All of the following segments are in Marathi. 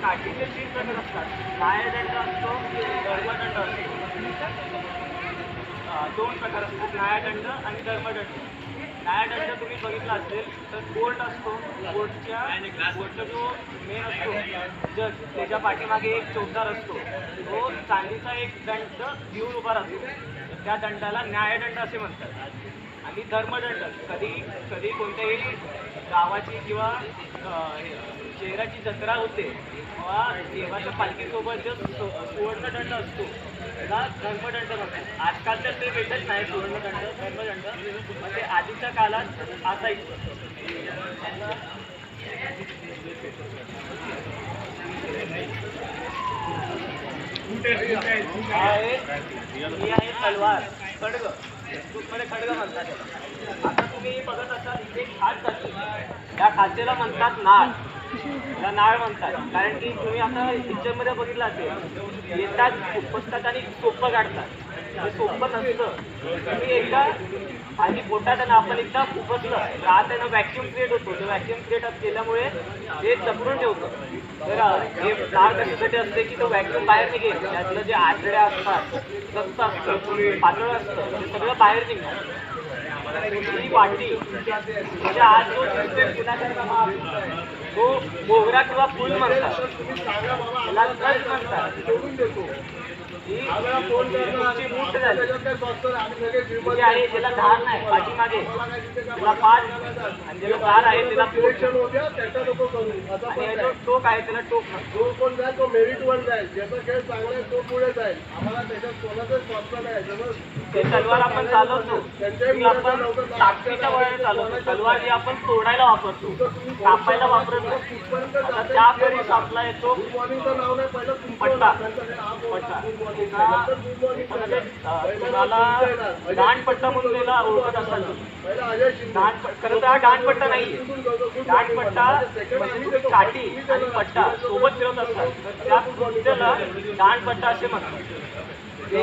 काठीचे तीन प्रकार असतात न्यायदंड असतो धर्मदंड असतो दोन प्रकार असतात. न्यायदंड आणि धर्मदंड. न्यायदंड तुम्ही बघितला असेल तर कोर्ट असतो. कोर्टच्या कोर्टचा जो मेन असतो जज त्याच्या पाठीमागे एक चौदार असतो. तो चांदीचा एक दंड घेऊन उभा राहतो. त्या दंडाला न्यायदंड असे म्हणतात. आणि धर्मदंड. कधी कधी कोणत्याही गावाची किंवा शहराची जत्रा होते किंवा देवाच्या पालखीसोबत जो सुवर्णदंड असतो त्याला धर्मदंड म्हणतात. आजकाल तर ते भेटत नाही सुवर्णदंड धर्मदंड. म्हणजे ते आधीच्या काळात असायचं. आहे आहे तलवार. खडग मध्ये खडग म्हणतात. आता तुम्ही बघत असाल इथे जाते खाचेला म्हणतात नाळ. या नाळ म्हणतात. कारण की तुम्ही आता पिक्चरमध्ये बघितलं असेल येतात उपसतात आणि सोपं काढतात. ते सोपं नसतं तुम्ही एकदा आणि बोटात ना आपण एकदा उपसलं तर आत आहे व्हॅक्युम क्रिएट होतो. तो व्हॅक्युम क्रिएट केल्यामुळे ते चपरून ठेवतं. तर हे नाळ कशासाठी असते की तो व्हॅक्युम बाहेर निघेल. त्यातलं जे आतड्या असतात सस्त असतं पातळ असतं ते सगळं बाहेर निघणार. ही वाटी म्हणजे आज जो दिसतोय फुलाचा तो मोगरा किंवा फुल म्हणतात. त्याला कट म्हणतात. टोक आहे त्याला टोक म्हणतात जो कोण जाईल? तो मेरिट वर जाईल. ज्याचा खेळ चांगला आहे तो पुढे जाईल. आम्हाला त्याच्यात कोणाचं नाही. ते तलवार आपण चालवतो. ती आपण ताकदीच्या वयाने चालवतो. तलवार ही आपण तोडायला वापरतो. कापायला वापरत नाही. कुठपर्यंत आता त्या वेळेस आपला येतो पट्टा. दांडपट्टा म्हणून त्याला ओळखत असाल खरं तर हा दांडपट्टा नाही तिथून दांडपट्टा काठी म्हणजे आणि पट्टा सोबत फिरवत असतात त्या त्याला दांडपट्टा असे म्हणतात. ते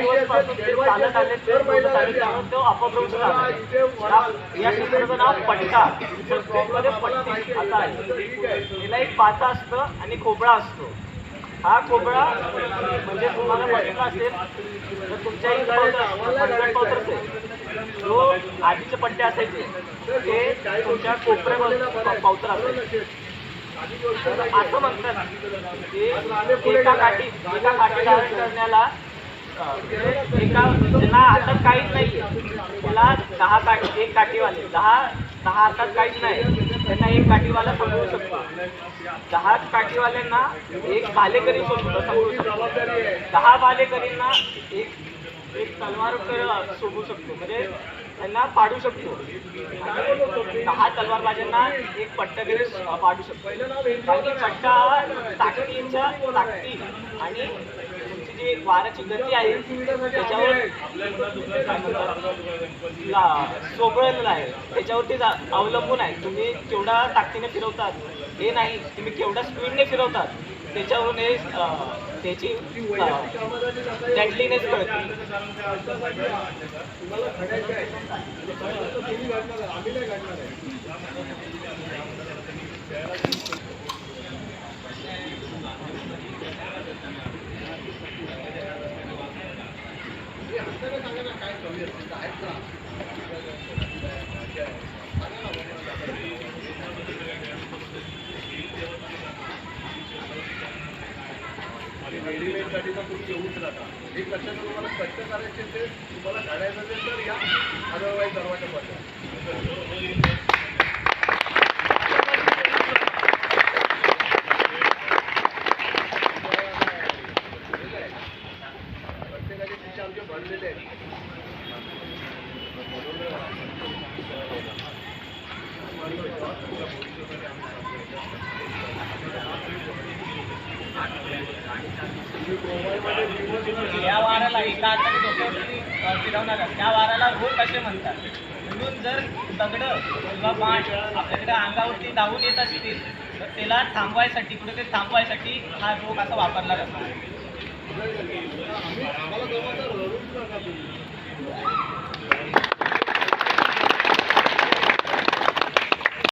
दिवसपासून ते चालत आले ते बोलत आले त्यामुळे तो अपभ्रंश झाला. या- क्षेत्राचं नाव पट्टा. संस्कृतमध्ये पट्टी असं आहे. तिला एक पाचा असतं आणि खोबळा असतो. हा कोबळा म्हणजे तुम्हाला बघितला असेल तर तुमच्या इथं जो आधीचे पट्टे असायचे ते तुमच्या कोपऱ्यामध्ये पावतर असायचे. असं म्हणतात की एका काठी एका काठी धारण करण्याला एका ज्यांना हातात काहीच नाही त्याला दहा काठी एक काठीवाले दहा दहा हातात काहीच नाही त्यांना एक काठीवाला समजू शकतो. दहा काठीवाल्यांना एक भालेकरी समजू शकतो. दहा भालेकरींना एक एक तलवार कर- सोडू शकतो. म्हणजे त्यांना पाडू शकतो. दहा तलवारबाजांना एक पट्टागिरी पाडू शकतो. कारण की पट्टा ताकदीच्या ताकदी आणि जी वाराची गती आहे. त्याच्यावर काय सोबळलेलं आहे. त्याच्यावरती जा- अवलंबून आहे. तुम्ही केवढा ताकदीने फिरवतात हे नाही. तुम्ही केवढ्या स्पीडने फिरवतात त्याच्यावरून हे त्याची डेडलीनेस कळते. रेडीमेडसाठी तर तुम्ही येऊच नका हे कशाला तुम्हाला कष्ट करायचे ते तुम्हाला घडायचं असेल तर या अदरवाईज दरवाजा प्रत्येकाचे खिशे आमचे भरलेले आहेत या वाराला एका हाताने डोक्यावरती फिरवणार त्या वाराला रोग असे म्हणतात. म्हणून जर दगड किंवा पाठ आपल्याकडे अंगावरती धावून येत असतील तर त्याला थांबवायसाठी ते थांबवायसाठी हा रोग असा वापरला जातो.